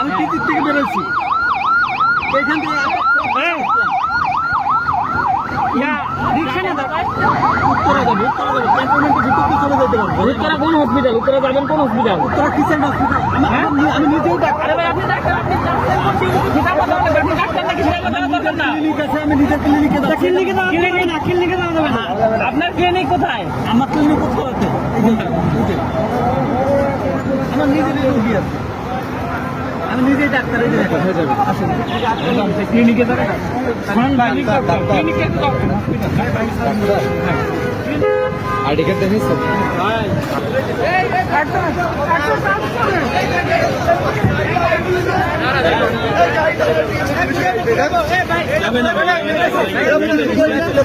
আমি আমি উত্তরা কোন হসপিটাল উত্তরা যাবেন কোন হসপিটাল উত্তরা কিচেন হসপিটাল আমি নিজেও ডাক্তার আপনি ডাক্তার। আপনার ক্লিনিক কোথায়? আমার ক্লিনিক কোথাও আছে। আমার নিজের রোগী আছে। আমি নিজেই ডাক্তার ক্লিনিকে ক্লিনিকে আইডি কার্ড দেখিস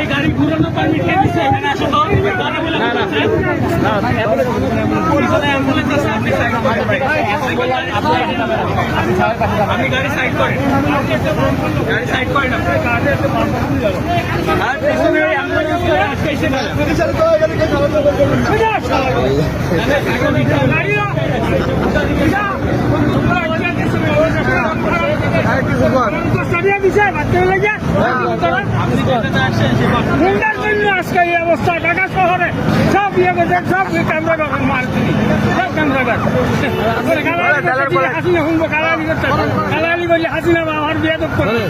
এই গাড়ি ঘুরানো পারমিট কে দিচ্ছে এখানে আসো তো না না পিছনে অ্যাম্বুলেন্স আছে আপনি গাড়ি সাইড করেন গাড়ি সাইড করেন আর পিছনে আজকে এই অবস্থা ঢাকা শহরে। সব ইয়ে করছে সব ক্যামেরা ব্যবহার মারছি। সব ক্যামেরা হাসিনা হুনবো কালালি করছে। কালালি করলে হাসিনা আমার বিয়ে তো করবে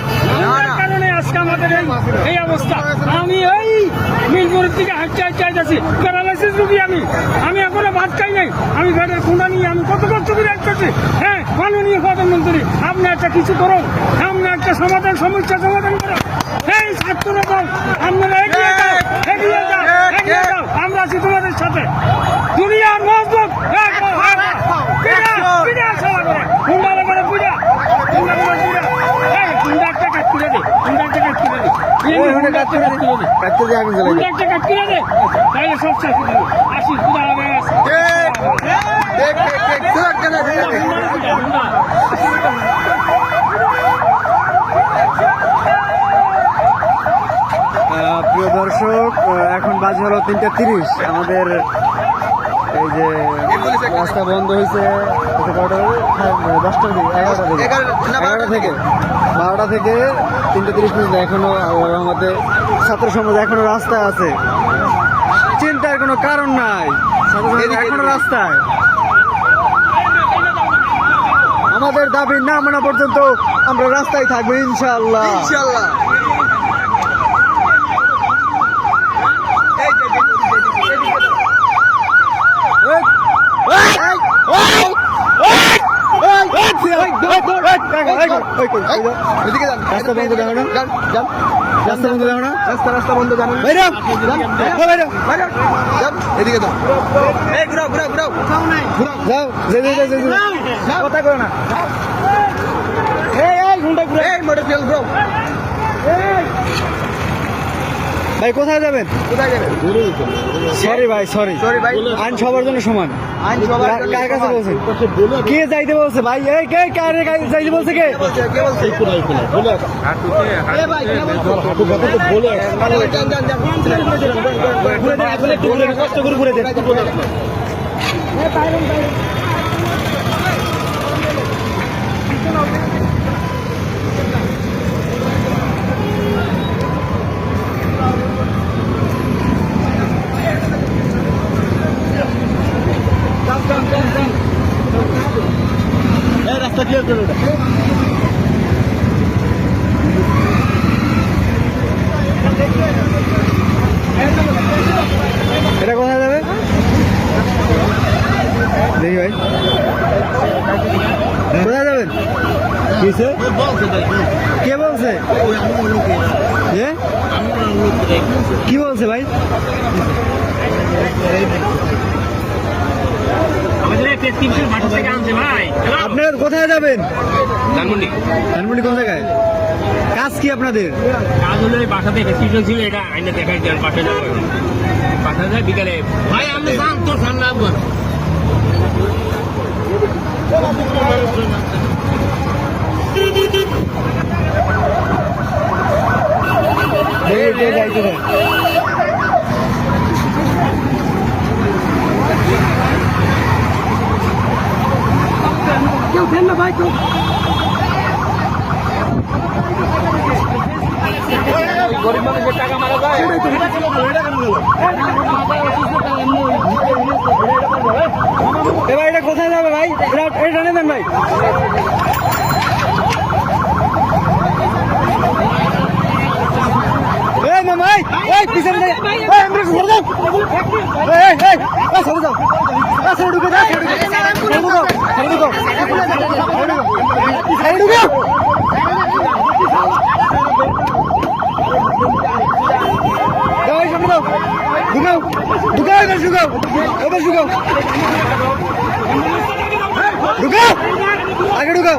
কারণে আজকে আমাদের এই অবস্থা। আমি এই মিলপুরের থেকে হাঁটতে হাঁটতে যাচ্ছি প্যারালাইসিস রুগী আমি। আমি এখনও ভাত খাই নাই। আমি পেটের খুঁড়া নিয়ে আমি কত কষ্ট করে আসতেছি হ্যাঁ মাননীয় প্রধানমন্ত্রী আপনি একটা কিছু করুন আপনি একটা সমাধান সমস্যা সমাধান করুন এই ছাত্র আপনারা এগিয়ে যাও। এগিয়ে যাও। এগিয়ে যাও। আমরা আছি সাথে দুনিয়ার মজবুত সব এক আসি পিড়া সবাই করে হুন্ডা করে পূজা হুন্ডা করে পূজা এই হুন্ডা একটা কাট করে দে হুন্ডা একটা কাট করে দে হুন্ডা একটা কাট করে দে কাটতে দিয়ে আমি চলে হুন্ডা একটা কাট করে দে তাহলে সব শেষ হয়ে যাবে আসি পূজা হবে আসি দেখ দেখ দেখ দেখ আহ, প্রিয় দর্শক এখন বাজে হলো তিনটা তিরিশ। আমাদের এই যে রাস্তা বন্ধ হয়েছে? হ্যাঁ, দশটার দিকে এগারোটা থেকে। এগারোটা থেকে। বারোটা থেকে। তিনটা তিরিশ পর্যন্ত এখনও আমাদের ছাত্র সমাজ এখনও রাস্তায় আছে। চিন্তার কোনো কারণ নাই। ছাত্র সমাজ এখনও রাস্তায়। আমাদের দাবি না মানা পর্যন্ত আমরা রাস্তায় থাকব ইনশাল্লাহ ইনশাআল্লাহ। রাস্তা বন্ধ দেখো না রাস্তা বন্ধ দেখো না রাস্তা রাস্তা বন্ধ জানো বাইরে বাইরে এদিকে দাও এই ঘুরাও ঘুরাও ঘুরাও যাও যে যে যে যে কথা করো না এই এই ঘুরাও এই মোটর সাইকেল ঘুরাও ভাই কোথায় যাবেন? কোথায় যাবেন? সরি ভাই সরি সরি ভাই। আইন সবার জন্য সমান। আইন সবার কার কাছে বলছেন? কে যাইতে বলছে ভাই? এই কে কার যাইতে বলছে কে? বলছে বলে কষ্ট করে ঘুরে দেন। এই ¿Era cosa de ver? ¿Era cosa de ver? ¿Qué ¿Qué vamos ¿Eh? ¿Qué vamos ¿Qué vamos ¿Qué vamos ¿Qué আপনারা কোথায় যাবেন? ধানমন্ডি। ধানমন্ডি কোন জায়গায়? কাজ কি আপনাদের? কাজ হলো এই বাসা থেকে সিজন ছিল এটা আইনে দেখাই দেন বাসায় যাব বাসা যায় বিকালে। ভাই আপনি যান তোর ঠান্ডা যাইতে দেন। না ভাই? কেউ গরিব মানুষের টাকা মারা যায় এ এটা কোথায় যাবে ভাই এটা এটা টানে দেন ভাই এই মামা এই যাও ঢুকে সরে ঢুকে সরে ঢুকো দাও ঢুকাও ঢুকাও এবার ঢুকাও এবার ঢুকাও ঢুকাও আগে ঢুকাও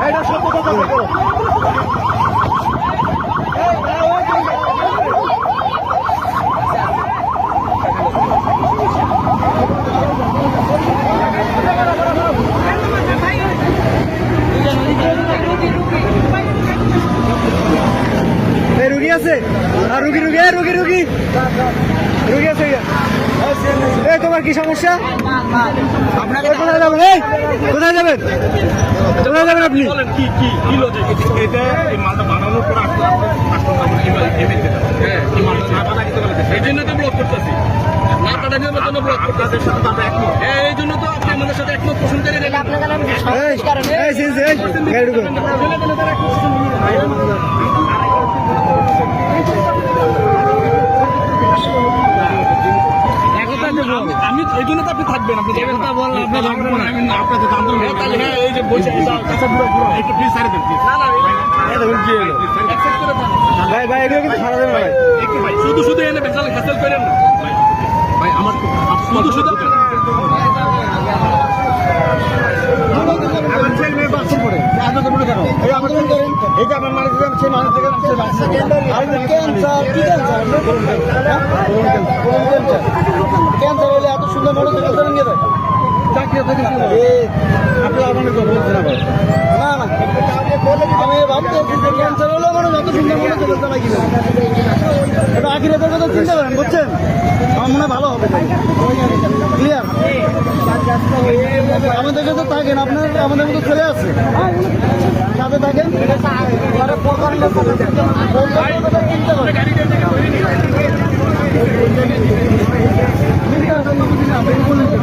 এই রুগী আছে আর রুগী রুগী রুগী রুগী। রুগী আছে এই তোমার কি সমস্যা? কোথায় যাবেন? এই কোথায় যাবেন? কোথায় যাবেন আপনি? কি কি কি লজিক এটা এই মালটা বানানোর পর হ্যাঁ। এই জন্য তো ব্লক করতেছি। না কাটানোর জন্য ব্লক করতেছি সাথে তাতে একমত হ্যাঁ এই জন্য তো আপনি আমাদের সাথে একমত পোষণ করে রেখে এই এই সিনস এই গাড়ি ঢুকো আমি- আমি এই জন্য তো আপনি থাকবেন আপনি কথা বললেন আপনি থাকবেন আমি না আপনাকে জানতে হবে তাহলে হ্যাঁ এই যে বসে আচ্ছা পুরো পুরো। একটু প্লিজ সারে দেন please। না না এই দেখুন কি হলো। Accept করে দেন। ভাই ভাই এগুলো কিন্তু ছাড়া দেবে ভাই একটু ভাই শুধু শুধু এনে বেচাল হ্যাসেল করেন না। ভাই আমার শুধু শুধু कॅन्सर आता सुद्धा मोठं करून घेत आहे আপনি আমার বলছেন আবার না না। আমি ভাবতে যে ক্যান্সার হলে মানুষ এত সুন্দর মানুষ চলে যায় কিনা। এটা আখিরাতের কথা চিন্তা করেন বুঝছেন? আমার মনে ভালো হবে ক্লিয়ার আমাদের কাছে তো থাকেন আপনার আমাদের মতো ছেলে আছে। সাথে থাকেন? চিন্তা করেন। চিন্তা করেন, বুঝি না, আপনি বলেন কেন?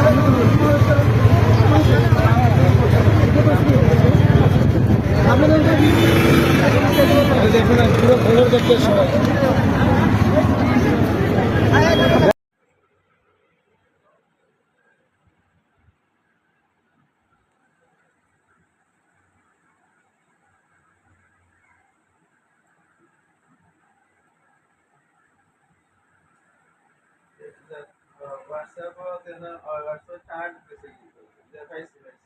WhatsApp, then uh, WhatsApp chat basically. That's why